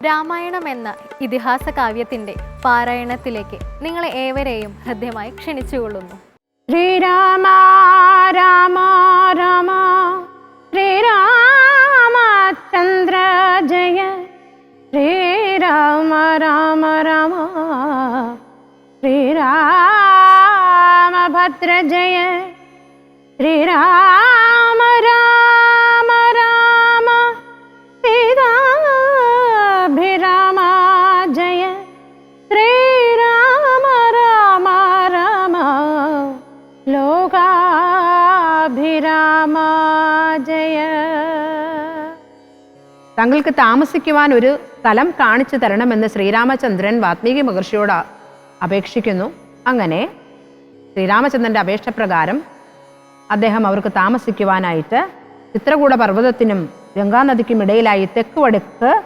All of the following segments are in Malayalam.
രാമായണം എന്ന ഇതിഹാസ കാവ്യത്തിന്റെ പാരായണത്തിലേക്ക് നിങ്ങളെ ഏവരെയും ഹൃദ്യമായി ക്ഷണിച്ചുകൊള്ളുന്നു. ശ്രീരാമ രാമ രാമ ശ്രീരാമചന്ദ്ര ജയ. ശ്രീരാമ രാമ രാമ ശ്രീരാമഭദ്ര ജയ. ശ്രീരാമ തങ്ങൾക്ക് താമസിക്കുവാൻ ഒരു സ്ഥലം കാണിച്ചു തരണമെന്ന് ശ്രീരാമചന്ദ്രൻ വാത്മീകി മഹർഷിയോട് അപേക്ഷിക്കുന്നു. അങ്ങനെ ശ്രീരാമചന്ദ്രന്റെ അപേക്ഷ പ്രകാരം അദ്ദേഹം അവർക്ക് താമസിക്കുവാനായിട്ട് ചിത്രകൂട പർവതത്തിനും ഗംഗാനദിക്കും ഇടയിലായി തെക്ക് വടക്ക്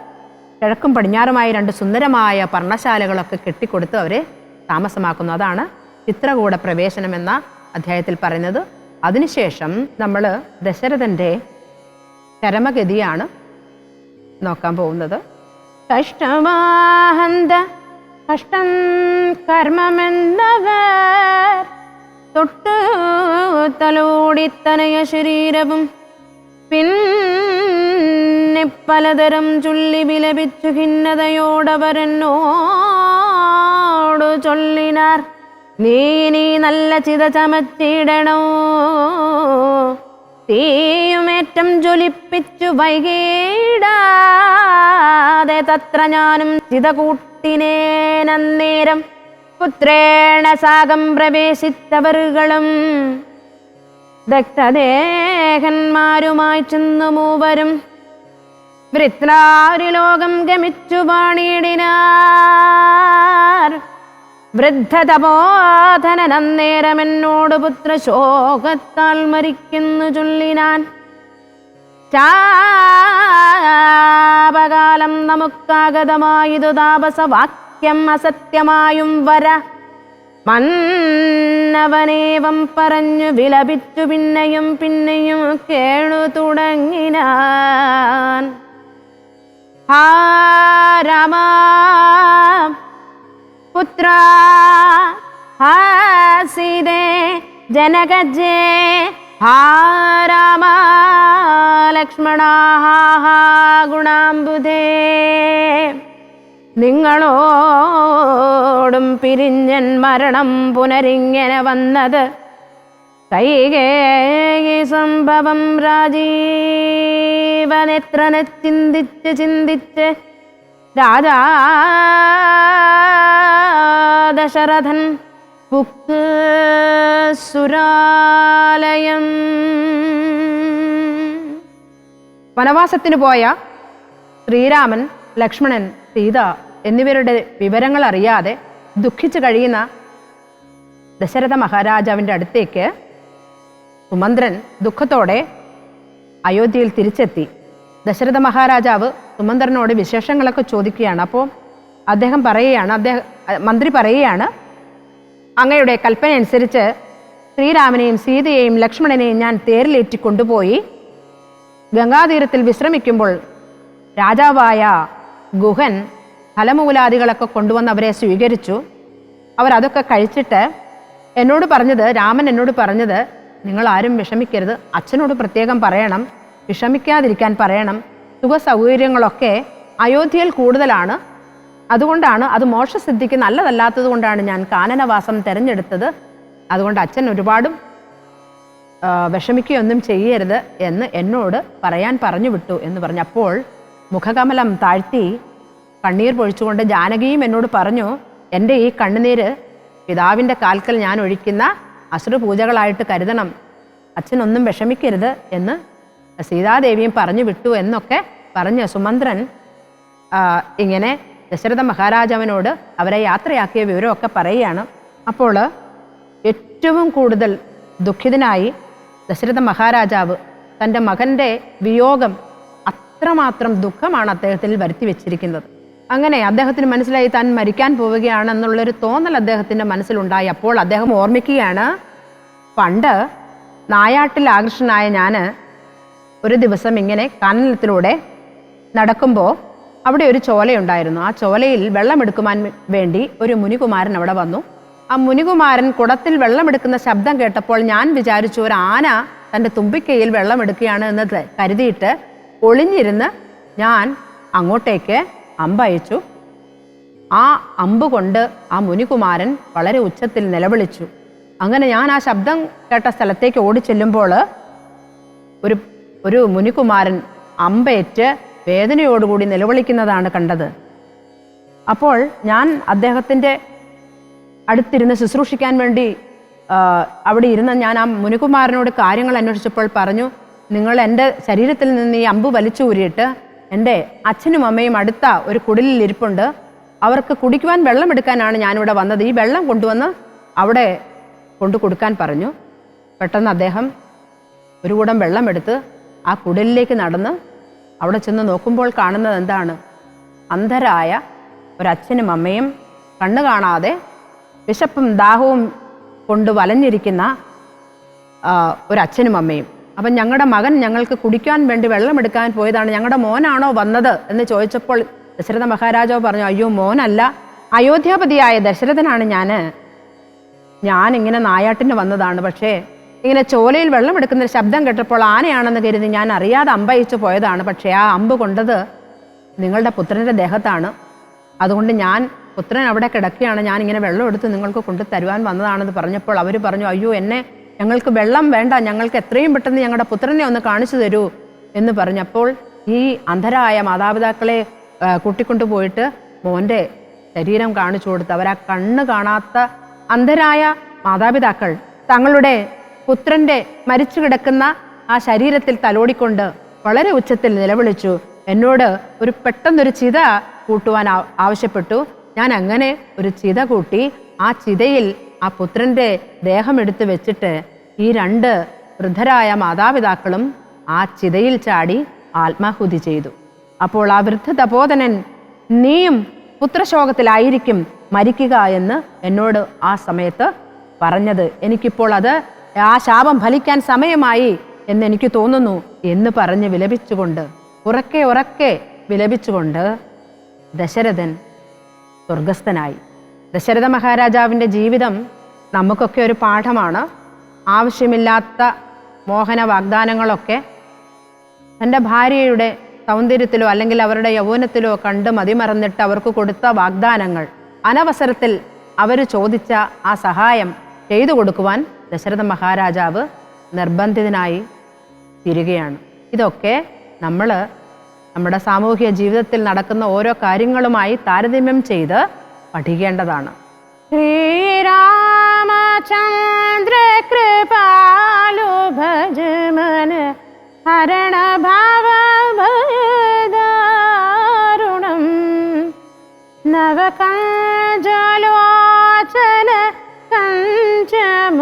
കിഴക്കും പടിഞ്ഞാറുമായി രണ്ട് സുന്ദരമായ പർണശാലകളൊക്കെ കെട്ടിക്കൊടുത്ത് അവരെ താമസമാക്കുന്നു. അതാണ് ചിത്രകൂട പ്രവേശനം എന്ന അധ്യായത്തിൽ പറയുന്നത്. അതിനുശേഷം നമ്മൾ ദശരഥന്റെ ചരമഗതിയാണ് നോക്കാൻ പോകുന്നത്. കഷ്ടമാഹന്ത കഷ്ടം കർമ്മമെന്നവർ തൊട്ട് തനയ ശരീരവും പിന്നെ പലതരം ചൊല്ലി വിലപിച്ചു ഖിന്നതയോടവരെന്നോടു ചൊല്ലിനാർ. നീ നീ നല്ല ചിത ചമച്ചിടണോ? തീയുമേറ്റം ജ്വലിപ്പിച്ചു വൈകീടാതെ തത്ര ഞാനും ചിത കൂട്ടിനേനന്നേരം പുത്രേണ സാഗം പ്രവേശിച്ചവറുകളും ദഗ്ധദേഹന്മാരുമായി ചെന്നു മൂവരും. വൃത്രാരി ലോകം ഗമിച്ചു പാണിയിടിനാർ വൃദ്ധതപോധന അന്നേരം എന്നോട് പുത്ര ശോകത്താൽ മരിക്കുന്നു ചൊല്ലിനാൻ. ചാപകാലം നമുക്കാഗതമായതു താപസവാക്യം അസത്യമായും വര. മന്നവനേവം പറഞ്ഞു വിലപിച്ചു പിന്നെയും പിന്നെയും കേണു തുടങ്ങിനാൻ. ഹാ പുത്ര ഹാസിതേ ജനകജേ ഹാരമാ രാമ ലക്ഷ്മണ ഹാ ഹാ ഗുണാംബുധേ. നിങ്ങളോടും പിരിഞ്ഞൻ മരണം പുനരിങ്ങനെ വന്നത് കൈകേയി സംഭവം രാജീവനെത്രനെ ചിന്തിച്ച് ചിന്തിച്ച് രാജാ ദശരഥൻ പുക്ക് സുരാലയം. വനവാസത്തിന് പോയ ശ്രീരാമൻ ലക്ഷ്മണൻ സീത എന്നിവരുടെ വിവരങ്ങൾ അറിയാതെ ദുഃഖിച്ചു കഴിയുന്ന ദശരഥ മഹാരാജാവിന്റെ അടുത്തേക്ക് സുമന്ത്രൻ ദുഃഖത്തോടെ അയോധ്യയിൽ തിരിച്ചെത്തി. ദശരഥ മഹാരാജാവ് സുമന്ത്രനോട് വിശേഷങ്ങളൊക്കെ ചോദിക്കുകയാണ്. അപ്പോൾ അദ്ദേഹം പറയുകയാണ് അദ്ദേഹം മന്ത്രി പറയുകയാണ് അങ്ങയുടെ കൽപ്പന അനുസരിച്ച് ശ്രീരാമനെയും സീതയെയും ലക്ഷ്മണനെയും ഞാൻ തേരിലേറ്റി കൊണ്ടുപോയി ഗംഗാതീരത്തിൽ വിശ്രമിക്കുമ്പോൾ രാജാവായ ഗുഹൻ ഫലമൂലാദികളൊക്കെ കൊണ്ടുവന്ന് അവരെ സ്വീകരിച്ചു. അവരതൊക്കെ കഴിച്ചിട്ട് എന്നോട് പറഞ്ഞത് രാമൻ എന്നോട് പറഞ്ഞത് നിങ്ങൾ ആരും വിഷമിക്കരുത്. അച്ഛനോട് പ്രത്യേകം പറയണം. വിഷമിക്കാതിരിക്കാൻ പറയണം. സുഖ സൗകര്യങ്ങളൊക്കെ അയോധ്യയിൽ കൂടുതലാണ്. അതുകൊണ്ടാണ് അത് മോശസിദ്ധിക്ക് നല്ലതല്ലാത്തത് കൊണ്ടാണ് ഞാൻ കാനനവാസം തിരഞ്ഞെടുത്തത്. അതുകൊണ്ട് അച്ഛൻ ഒരുപാടും വിഷമിക്കുകയൊന്നും ചെയ്യരുത് എന്ന് എന്നോട് പറയാൻ പറഞ്ഞു വിട്ടു എന്ന് പറഞ്ഞപ്പോൾ മുഖകമലം താഴ്ത്തി കണ്ണീർ പൊഴിച്ചുകൊണ്ട് ജാനകിയും എന്നോട് പറഞ്ഞു എന്റെ ഈ കണ്ണുനീര് പിതാവിന്റെ കാൽക്കൽ ഞാൻ ഒഴിക്കുന്ന അസുരപൂജകളായിട്ട് കരുതണം. അച്ഛനൊന്നും വിഷമിക്കരുത് എന്ന് സീതാദേവിയും പറഞ്ഞു വിട്ടു എന്നൊക്കെ പറഞ്ഞ് സുമന്ത്രൻ ഇങ്ങനെ ദശരഥ മഹാരാജാവിനോട് അവരെ യാത്രയാക്കിയ വിവരമൊക്കെ പറയുകയാണ്. അപ്പോൾ ഏറ്റവും കൂടുതൽ ദുഃഖിതനായി ദശരഥ മഹാരാജാവ് തന്റെ മകന്റെ വിയോഗം അത്രമാത്രം ദുഃഖമാണ് അദ്ദേഹത്തിൽ വരുത്തി വെച്ചിരിക്കുന്നത്. അങ്ങനെ അദ്ദേഹത്തിന് മനസ്സിലായി താൻ മരിക്കാൻ പോവുകയാണെന്നുള്ളൊരു തോന്നൽ അദ്ദേഹത്തിന്റെ മനസ്സിലുണ്ടായി. അപ്പോൾ അദ്ദേഹം ഓർമ്മിക്കുകയാണ് പണ്ട് നായാട്ടിൽ ആകർഷനായ ഞാൻ ഒരു ദിവസം ഇങ്ങനെ കാനനത്തിലൂടെ നടക്കുമ്പോൾ അവിടെ ഒരു ചോലയുണ്ടായിരുന്നു. ആ ചോലയിൽ വെള്ളമെടുക്കുവാൻ വേണ്ടി ഒരു മുനികുമാരൻ അവിടെ വന്നു. ആ മുനികുമാരൻ കുടത്തിൽ വെള്ളമെടുക്കുന്ന ശബ്ദം കേട്ടപ്പോൾ ഞാൻ വിചാരിച്ചു ഒരു ആന തന്റെ തുമ്പിക്കൈയിൽ വെള്ളമെടുക്കുകയാണ് എന്ന് കരുതിയിട്ട് ഒളിഞ്ഞിരുന്ന് ഞാൻ അങ്ങോട്ടേക്ക് അമ്പയച്ചു. ആ അമ്പ് കൊണ്ട് ആ മുനികുമാരൻ വളരെ ഉച്ചത്തിൽ നിലവിളിച്ചു. അങ്ങനെ ഞാൻ ആ ശബ്ദം കേട്ട സ്ഥലത്തേക്ക് ഓടിച്ചെല്ലുമ്പോൾ ഒരു ഒരു മുനികുമാരൻ അമ്പേറ്റ് വേദനയോടുകൂടി നിലവിളിക്കുന്നതാണ് കണ്ടത്. അപ്പോൾ ഞാൻ അദ്ദേഹത്തിന്റെ അടുത്തിരുന്ന് ശുശ്രൂഷിക്കാൻ വേണ്ടി അവിടെ ഇരുന്ന ഞാൻ ആ മുനികുമാരനോട് കാര്യങ്ങൾ അന്വേഷിച്ചപ്പോൾ പറഞ്ഞു നിങ്ങൾ എന്റെ ശരീരത്തിൽ നിന്ന് ഈ അമ്പ് വലിച്ചു ഊരിയിട്ട് എന്റെ അച്ഛനും അമ്മയും അടുത്ത ഒരു കുടിലിൽ ഇരിപ്പുണ്ട്. അവർക്ക് കുടിക്കുവാൻ വെള്ളം എടുക്കാനാണ് ഞാനിവിടെ വന്നത്. ഈ വെള്ളം കൊണ്ടുവന്ന് അവിടെ കൊണ്ടു കൊടുക്കാൻ പറഞ്ഞു. പെട്ടെന്ന് അദ്ദേഹം ഒരു കൂടം വെള്ളമെടുത്ത് ആ കുടലിലേക്ക് നടന്ന് അവിടെ ചെന്ന് നോക്കുമ്പോൾ കാണുന്നത് എന്താണ്? അന്ധരായ ഒരച്ഛനും അമ്മയും കണ്ണു കാണാതെ വിശപ്പും ദാഹവും കൊണ്ട് വലഞ്ഞിരിക്കുന്ന ഒരു ഒരച്ഛനും അമ്മയും. അപ്പം ഞങ്ങളുടെ മകൻ ഞങ്ങൾക്ക് കുടിക്കാൻ വേണ്ടി വെള്ളമെടുക്കാൻ പോയതാണ്. ഞങ്ങളുടെ മോനാണോ വന്നത് എന്ന് ചോദിച്ചപ്പോൾ ദശരഥ മഹാരാജാവ് പറഞ്ഞു അയ്യോ മോനല്ല. അയോധ്യാപതിയായ ദശരഥനാണ് ഞാൻ ഞാൻ ഇങ്ങനെ നായാട്ടിന് വന്നതാണ്. പക്ഷേ ഇങ്ങനെ ചോലയിൽ വെള്ളമെടുക്കുന്ന ശബ്ദം കേട്ടപ്പോൾ ആനയാണെന്ന് കരുതി ഞാൻ അറിയാതെ അമ്പയച്ചു പോയതാണ്. പക്ഷേ ആ അമ്പ് കൊണ്ടത് നിങ്ങളുടെ പുത്രന്റെ ദേഹത്താണ്. അതുകൊണ്ട് ഞാൻ പുത്രൻ അവിടെ കിടക്കുകയാണ് ഞാൻ ഇങ്ങനെ വെള്ളം എടുത്ത് നിങ്ങൾക്ക് കൊണ്ടു തരുവാൻ വന്നതാണെന്ന് പറഞ്ഞപ്പോൾ അവർ പറഞ്ഞു അയ്യോ എന്നെ ഞങ്ങൾക്ക് വെള്ളം വേണ്ട ഞങ്ങൾക്ക് എത്രയും പെട്ടെന്ന് ഞങ്ങളുടെ പുത്രനെ ഒന്ന് കാണിച്ചു തരൂ എന്ന് പറഞ്ഞപ്പോൾ ഈ അന്ധരായ മാതാപിതാക്കളെ കൂട്ടിക്കൊണ്ടു പോയിട്ട് മോന്റെ ശരീരം കാണിച്ചു കൊടുത്ത് അവർ ആ കണ്ണ് കാണാത്ത അന്ധരായ മാതാപിതാക്കൾ തങ്ങളുടെ പുത്രന്റെ മരിച്ചു കിടക്കുന്ന ആ ശരീരത്തിൽ തലോടിക്കൊണ്ട് വളരെ ഉച്ചത്തിൽ നിലവിളിച്ചു. എന്നോട് ഒരു പെട്ടെന്നൊരു ചിത കൂട്ടുവാൻ ആവശ്യപ്പെട്ടു. ഞാൻ അങ്ങനെ ഒരു ചിത കൂട്ടി ആ ചിതയിൽ ആ പുത്രന്റെ ദേഹം എടുത്ത് വെച്ചിട്ട് ഈ രണ്ട് വൃദ്ധരായ മാതാപിതാക്കളും ആ ചിതയിൽ ചാടി ആത്മാഹുതി ചെയ്തു. അപ്പോൾ ആ വൃദ്ധ തപോധനൻ നീയും പുത്രശോകത്തിലായിരിക്കും മരിക്കുക എന്ന് എന്നോട് ആ സമയത്ത് പറഞ്ഞത്. എനിക്കിപ്പോൾ അത് ആ ശാപം ഫലിക്കാൻ സമയമായി എന്ന് എനിക്ക് തോന്നുന്നു എന്ന് പറഞ്ഞ് വിലപിച്ചുകൊണ്ട് ഉറക്കെ ഉറക്കെ വിലപിച്ചുകൊണ്ട് ദശരഥൻ സ്വർഗസ്ഥനായി. ദശരഥ മഹാരാജാവിന്റെ ജീവിതം നമുക്കൊക്കെ ഒരു പാഠമാണ്. ആവശ്യമില്ലാത്ത മോഹന വാഗ്ദാനങ്ങളൊക്കെ തന്റെ ഭാര്യയുടെ സൗന്ദര്യത്തിലോ അല്ലെങ്കിൽ അവരുടെ യൗവനത്തിലോ കണ്ട് മതിമറന്നിട്ട് അവർക്ക് കൊടുത്ത വാഗ്ദാനങ്ങൾ. അനവസരത്തിൽ അവർ ചോദിച്ച ആ സഹായം ചെയ്തു കൊടുക്കുവാൻ ദശരഥ മഹാരാജാവ് നിർബന്ധിതനായി തീരുകയാണ്. ഇതൊക്കെ നമ്മൾ നമ്മുടെ സാമൂഹിക ജീവിതത്തിൽ നടക്കുന്ന ഓരോ കാര്യങ്ങളുമായി താരതമ്യം ചെയ്ത് പഠിക്കേണ്ടതാണ്. ശ്രീരാമചന്ദ്ര കൃപാലു ഭജമന ഹരണഭാവ നവകഞ്ചലോചന കഞ്ചമുഖകര